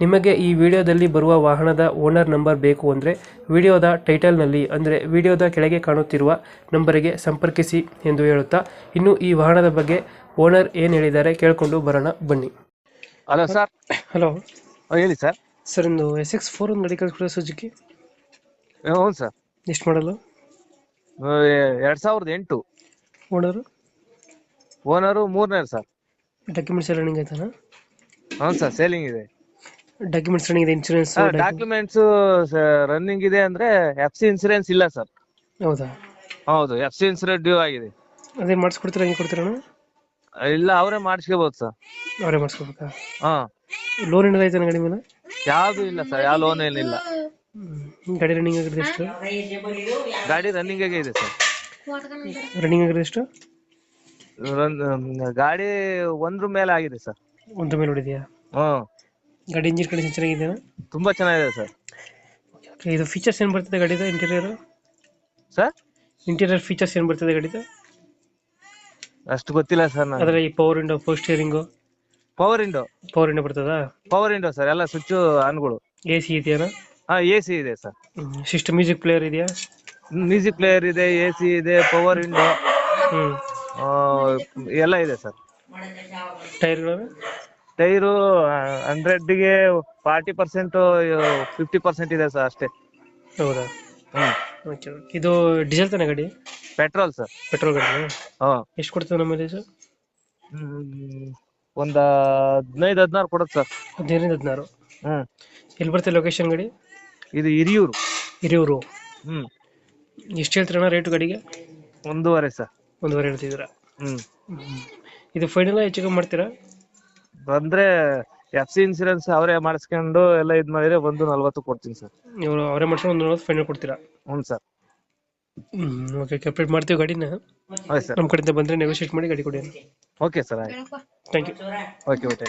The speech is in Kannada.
ನಿಮಗೆ ಈ ವಿಡಿಯೋದಲ್ಲಿ ಬರುವ ವಾಹನದ ಓನರ್ ನಂಬರ್ ಬೇಕು ಅಂದರೆ ವಿಡಿಯೋದ ಟೈಟಲ್ನಲ್ಲಿ ಅಂದರೆ ವಿಡಿಯೋದ ಕೆಳಗೆ ಕಾಣುತ್ತಿರುವ ನಂಬರಿಗೆ ಸಂಪರ್ಕಿಸಿ ಎಂದು ಹೇಳುತ್ತಾ ಇನ್ನು ಈ ವಾಹನದ ಬಗ್ಗೆ ಓನರ್ ಏನು ಹೇಳಿದ್ದಾರೆ ಕೇಳಿಕೊಂಡು ಬರೋಣ ಬನ್ನಿ. Hello sir. ಹಲೋ. ಹೇಳಿ ಸರ್. ಸರ್ ಒಂದು ಎಸ್ ಎಕ್ಸ್ ಫೋರ್ ಒಂದು ಗಾಡಿ ಕಳಿಸ್ಕೊಡ ಸುಜುಕಿ ಹೌದು ಸರ್. ಎಷ್ಟು ಮಾಡಲು? ಎರಡು ಸಾವಿರದ ಎಂಟು. ಓನರು? ಓನರು ಮೂರನೇ ಸರ್. ಡಾಕ್ಯುಮೆಂಟ್ಸ್ ಎಲ್ಲ ರನ್ನಿಂಗ್ ಆಯ್ತಾನ ಹ್ಞೂ ಸರ್ ಸೇಲಿಂಗ್ ಇದೆ. ಡಾಕ್ಯುಮೆಂಟ್ಸ್ ರನ್ನಿಂಗ್ ಇದೆ ಇನ್ಶೂರೆನ್ಸ್ ಡಾಕ್ಯುಮೆಂಟ್ಸ್ ರನ್ನಿಂಗ್ ಇದೆ ಅಂದ್ರೆ ಎಫ್ ಸಿ ಇನ್ಶೂರೆನ್ಸ್ ಇಲ್ಲ ಸರ್. ಹೌದಾ? ಹೌದು ಎಫ್ ಸಿ ಇನ್ಸೂರೆನ್ಸ್ ಡ್ಯೂ ಆಗಿದೆ. ಅದೇ ಮಾಡಿಸ್ಕೊಡ್ತೀರಾ ಹೆಂಗೆ ಕೊಡ್ತೀರಾ ಇಲ್ಲ ಅವರೇ ಮಾಡಿಸ್ಕೋಬಹುದು ಸರ್. ಅವರೇ ಮಾಡಿಸ್ಕೋಬೇಕಾ? ಹಾ. ಲೋನ್ ಏನಾರ ಇದೆ ಗಾಡಿ ಮೇಲೆ? ಯಾವುದು ಇಲ್ಲ ಸರ್ ಯಾವ ಲೋನ್ ಏನಿಲ್ಲ ಹ್ಮ್. ಗಾಡಿ ರನ್ನಿಂಗ್ ಆಗಿದೆ ಎಷ್ಟು? ಗಾಡಿ ರನ್ನಿಂಗ್ ಆಗಿ ಇದೆ ಸರ್. ರನ್ನಿಂಗ್ ಆಗಿದೆ ಎಷ್ಟು? ಗಾಡಿ ಒಂದ್ರ ಮೇಲೆ ಆಗಿದೆ ಸರ್. ಒಂದ್ರ ಮೇಲೆ ಹೊಡಿದೆಯಾ? ಹ್ಮ್ ಗಾಡಿ ಇಂಜಿನ್ ಕಂಡೀಷನ್ ಚೆನ್ನಾಗಿದೆಯಾ ತುಂಬಾ ಚೆನ್ನಾಗಿದೆ ಸರ್. ಇದು ಫೀಚರ್ಸ್ ಏನು ಬರ್ತದೆ ಗಾಡಿದು ಇಂಟೀರಿಯರ್ ಸರ್? ಇಂಟೀರಿಯರ್ ಫೀಚರ್ಸ್ ಏನು ಬರ್ತದೆ ಗಾಡಿದು? ಅಷ್ಟು ಗೊತ್ತಿಲ್ಲ ಸರ್ ನಾನು. ಅದರ ಈ power window four steering power window power window ಬರ್ತದಾ? ಪವರ್ ವಿಂಡೋ ಸರ್ ಎಲ್ಲ ಸ್ವಿಚ್ ಆನ್ಗಳು ಎ ಸಿ ಇದೆಯಾ ಹಾ ಎ ಸಿ ಇದೆ ಸರ್. ಸಿಸ್ಟಮ್ ಮ್ಯೂಸಿಕ್ ಪ್ಲೇಯರ್ ಇದೆಯಾ? ಮ್ಯೂಸಿಕ್ ಪ್ಲೇಯರ್ ಇದೆ ಎ ಸಿ ಇದೆ ಪವರ್ ವಿಂಡೋ ಹ್ಞೂ ಎಲ್ಲ ಇದೆ ಸರ್. ಟೈರ್ಗಳು ಟೈರು ಹಂಡ್ರೆಡ್ಗೆ ಫಾರ್ಟಿ ಪರ್ಸೆಂಟ್ ಫಿಫ್ಟಿ ಪರ್ಸೆಂಟ್ ಇದೆ ಸರ್ ಅಷ್ಟೇ. ಹೌದಾ? ಹ್ಮ್. ಓಕೆ ಇದು ಡೀಸೆಲ್ ತಾನೆ ಗಾಡಿ? ಪೆಟ್ರೋಲ್ ಸರ್ ಪೆಟ್ರೋಲ್ ಗಾಡಿ ಹಾ. ಎಷ್ಟು ಕೊಡ್ತದೆ ನಮ್ಮಲ್ಲಿ ಸರ್ ಒಂದ ಹದಿನೈದು ಹದಿನಾರು ಕೊಡುತ್ತೆ ಸರ್ ಹದಿನೈದರಿಂದ ಹದಿನಾರು? ಹ್ಮ್. ಎಲ್ಲಿ ಬರ್ತೀವಿ ಲೊಕೇಶನ್ ಗಾಡಿ? ಇದು ಹಿರಿಯೂರು. ಹಿರಿಯೂರು. ಹ್ಮ್. ಎಷ್ಟು ಹೇಳ್ತೀರಣ್ಣ ರೇಟ್ ಗಾಡಿಗೆ? ಒಂದೂವರೆ ಸರ್ ಒಂದುವರೆ ಹೇಳ್ತಿದ್ದೀರಾ? ಹ್ಮ್. ಇದು ಫೈನಲ್ ಹೆಚ್ಚಿಗೆ ಮಾಡ್ತೀರಾ? ಬಂದ್ರೆ ಎಫ್ ಸಿ ಇನ್ಸೂರೆನ್ಸ್ ಅವರೇ ಮಾಡಿಸ್ಕೊಂಡು ಎಲ್ಲ ಇದ್ ಮಾಡಿದ್ರೆ ಒಂದು ನಲ್ವತ್ತು ಕೊಡ್ತೀನಿ ಸರ್. ನೀವು ಅವರೇ ಮಾಡ್ಸ್ಕೊಂಡು ಒಂದು ನಲ್ವತ್ತು ಫೈನಲ್ ಕೊಡ್ತೀರಾ? ಹ್ಞೂ ಸರ್. ಓಕೆ ಕಂಪ್ಲೀಟ್ ಮಾಡ್ತೀವಿ ಗಾಡಿನ. ಆಯ್ತು ಸರ್. ನಮ್ಮ ಕಡೆಯಿಂದ ಬಂದರೆ ನೆಗೋಷಿಯೇಟ್ ಮಾಡಿ ಗಾಡಿ ಕೊಡಿ ಓಕೆ ಸರ್ ಆಯ್ತು. Thank you okay okay